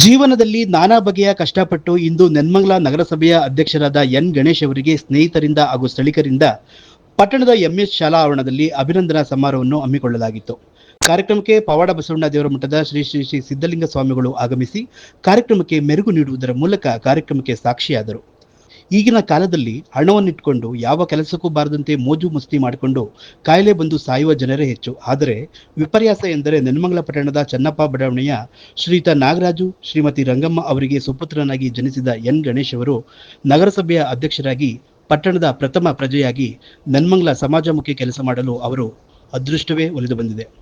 ಜೀವನದಲ್ಲಿ ನಾನಾ ಬಗೆಯ ಕಷ್ಟಪಟ್ಟು ಇಂದು ನೆನ್ಮಂಗ್ಲ ನಗರಸಭೆಯ ಅಧ್ಯಕ್ಷರಾದ ಎನ್ ಗಣೇಶ್ ಅವರಿಗೆ ಸ್ನೇಹಿತರಿಂದ ಹಾಗೂ ಸ್ಥಳೀಕರಿಂದ ಪಟ್ಟಣದ ಎಂಎಸ್ ಶಾಲಾ ಆವರಣದಲ್ಲಿ ಅಭಿನಂದನಾ ಸಮಾರೋಹವನ್ನು ಹಮ್ಮಿಕೊಳ್ಳಲಾಗಿತ್ತು. ಕಾರ್ಯಕ್ರಮಕ್ಕೆ ಪವಾಡ ಬಸವಣ್ಣ ದೇವರ ಮಠದ ಶ್ರೀ ಶ್ರೀ ಶ್ರೀ ಸಿದ್ಧಲಿಂಗ ಸ್ವಾಮಿಗಳು ಆಗಮಿಸಿ ಕಾರ್ಯಕ್ರಮಕ್ಕೆ ಮೆರುಗು ನೀಡುವುದರ ಮೂಲಕ ಕಾರ್ಯಕ್ರಮಕ್ಕೆ ಸಾಕ್ಷಿಯಾದರು. ಈಗಿನ ಕಾಲದಲ್ಲಿ ಹಣವನ್ನಿಟ್ಕೊಂಡು ಯಾವ ಕೆಲಸಕ್ಕೂ ಬಾರದಂತೆ ಮೋಜು ಮಸ್ತಿ ಮಾಡಿಕೊಂಡು ಕಾಯಿಲೆ ಬಂದು ಸಾಯುವ ಜನರೇ ಹೆಚ್ಚು. ಆದರೆ ವಿಪರ್ಯಾಸ ಎಂದರೆ ನೆನ್ಮಂಗಲ ಪಟ್ಟಣದ ಚನ್ನಪ್ಪ ಬಡಾವಣೆಯ ಶ್ರೀತ ನಾಗರಾಜು, ಶ್ರೀಮತಿ ರಂಗಮ್ಮ ಅವರಿಗೆ ಸುಪುತ್ರನಾಗಿ ಜನಿಸಿದ ಎನ್ ಗಣೇಶ್ ಅವರು ನಗರಸಭೆಯ ಅಧ್ಯಕ್ಷರಾಗಿ ಪಟ್ಟಣದ ಪ್ರಥಮ ಪ್ರಜೆಯಾಗಿ ನೆನ್ಮಂಗಲ ಸಮಾಜಮುಖಿ ಕೆಲಸ ಮಾಡಲು ಅವರು ಅದೃಷ್ಟವೇ ಒಲಿದು ಬಂದಿದೆ.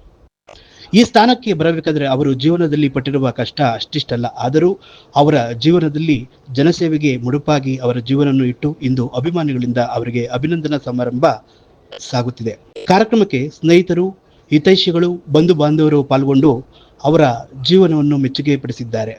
ಈ ಸ್ಥಾನಕ್ಕೆ ಬರಬೇಕಾದ್ರೆ ಅವರು ಜೀವನದಲ್ಲಿ ಪಟ್ಟಿರುವ ಕಷ್ಟ ಅಷ್ಟಿಷ್ಟಲ್ಲ. ಆದರೂ ಅವರ ಜೀವನದಲ್ಲಿ ಜನಸೇವೆಗೆ ಮುಡುಪಾಗಿ ಅವರ ಜೀವನವನ್ನು ಇಟ್ಟು ಇಂದು ಅಭಿಮಾನಿಗಳಿಂದ ಅವರಿಗೆ ಅಭಿನಂದನಾ ಸಮಾರಂಭ ಸಾಗುತ್ತಿದೆ. ಕಾರ್ಯಕ್ರಮಕ್ಕೆ ಸ್ನೇಹಿತರು, ಹಿತೈಷಿಗಳು ಬಂಧು ಬಾಂಧವರು ಪಾಲ್ಗೊಂಡು ಅವರ ಜೀವನವನ್ನು ಮೆಚ್ಚುಗೆ ಪಡಿಸಿದ್ದಾರೆ.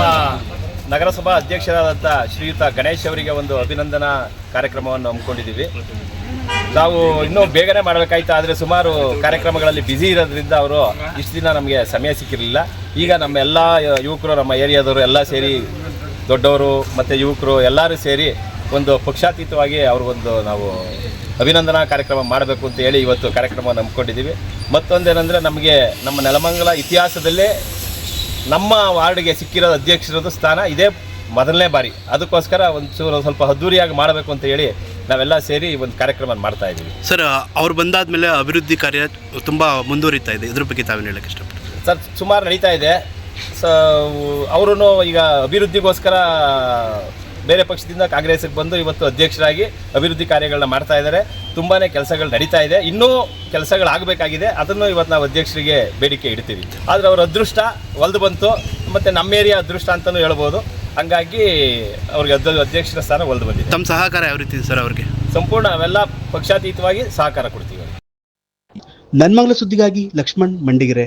ನಮ್ಮ ನಗರಸಭಾ ಅಧ್ಯಕ್ಷರಾದಂಥ ಶ್ರೀಯುತ ಗಣೇಶ್ ಅವರಿಗೆ ಒಂದು ಅಭಿನಂದನಾ ಕಾರ್ಯಕ್ರಮವನ್ನು ಹಮ್ಮಿಕೊಂಡಿದ್ದೀವಿ. ನಾವು ಇನ್ನೂ ಬೇಗನೆ ಮಾಡಬೇಕಾಯ್ತು, ಆದರೆ ಸುಮಾರು ಕಾರ್ಯಕ್ರಮಗಳಲ್ಲಿ ಬ್ಯುಸಿ ಇರೋದ್ರಿಂದ ಅವರು ಇಷ್ಟು ದಿನ ನಮಗೆ ಸಮಯ ಸಿಕ್ಕಿರಲಿಲ್ಲ. ಈಗ ನಮ್ಮ ಎಲ್ಲ ಯುವಕರು, ನಮ್ಮ ಏರಿಯಾದವರು ಎಲ್ಲ ಸೇರಿ, ದೊಡ್ಡವರು ಮತ್ತು ಯುವಕರು ಎಲ್ಲರೂ ಸೇರಿ ಒಂದು ಪಕ್ಷಾತೀತವಾಗಿ ಅವ್ರಿಗೊಂದು ನಾವು ಅಭಿನಂದನಾ ಕಾರ್ಯಕ್ರಮ ಮಾಡಬೇಕು ಅಂತ ಹೇಳಿ ಇವತ್ತು ಕಾರ್ಯಕ್ರಮವನ್ನು ಹಮ್ಮಿಕೊಂಡಿದ್ದೀವಿ. ಮತ್ತೊಂದೇನೆಂದರೆ ನಮಗೆ ನಮ್ಮ ನೆಲಮಂಗಲ ಇತಿಹಾಸದಲ್ಲೇ ನಮ್ಮ ವಾರ್ಡ್ಗೆ ಸಿಕ್ಕಿರೋ ಅಧ್ಯಕ್ಷರದ್ದು ಸ್ಥಾನ ಇದೇ ಮೊದಲನೇ ಬಾರಿ. ಅದಕ್ಕೋಸ್ಕರ ಒಂದು ಚೂರು ಸ್ವಲ್ಪ ಅದ್ದೂರಿಯಾಗಿ ಮಾಡಬೇಕು ಅಂತ ಹೇಳಿ ನಾವೆಲ್ಲ ಸೇರಿ ಈ ಒಂದು ಕಾರ್ಯಕ್ರಮ ಮಾಡ್ತಾ ಇದ್ದೀವಿ. ಸರ್ ಅವ್ರು ಬಂದಾದ್ಮೇಲೆ ಅಭಿವೃದ್ಧಿ ಕಾರ್ಯ ತುಂಬ ಮುಂದುವರಿತಾ ಇದೆ. ಇದ್ರ ಬಗ್ಗೆ ತಾವೇನು ಹೇಳಕ್ಕೆ ಇಷ್ಟಪಡ್ತೀವಿ ಸರ್ ಸುಮಾರು ನಡೀತಾ ಇದೆ. ಸ ಅವರು ಈಗ ಅಭಿವೃದ್ಧಿಗೋಸ್ಕರ ಬೇರೆ ಪಕ್ಷದಿಂದ ಕಾಂಗ್ರೆಸ್ಗೆ ಬಂದು ಇವತ್ತು ಅಧ್ಯಕ್ಷರಾಗಿ ಅಭಿವೃದ್ಧಿ ಕಾರ್ಯಗಳನ್ನ ಮಾಡ್ತಾ ಇದ್ದಾರೆ. ತುಂಬಾ ಕೆಲಸಗಳು ನಡೀತಾ ಇದೆ. ಇನ್ನೂ ಕೆಲಸಗಳಾಗಬೇಕಾಗಿದೆ. ಅದನ್ನು ಇವತ್ತು ನಾವು ಅಧ್ಯಕ್ಷರಿಗೆ ಬೇಡಿಕೆ ಇಡ್ತೀವಿ. ಆದರೆ ಅವರ ಅದೃಷ್ಟ ಒಲ್ದು ಬಂತು. ಮತ್ತು ನಮ್ಮ ಏರಿಯಾ ಅದೃಷ್ಟ ಅಂತಲೂ ಹೇಳ್ಬೋದು. ಹಂಗಾಗಿ ಅವ್ರಿಗೆ ಅಧ್ಯ ಅಧ್ಯಕ್ಷರ ಸ್ಥಾನ ಒಲ್ದು ಬಂದಿದೆ. ತಮ್ಮ ಸಹಕಾರ ಯಾವ ರೀತಿ ಸರ್ ಅವ್ರಿಗೆ? ಸಂಪೂರ್ಣ ಅವೆಲ್ಲ ಪಕ್ಷಾತೀತವಾಗಿ ಸಹಕಾರ ಕೊಡ್ತೀವಿ ನನ್ಮಂಗಲ ಸುದ್ದಿಗಾಗಿ ಲಕ್ಷ್ಮಣ್ ಮಂಡಿಗೆರೆ.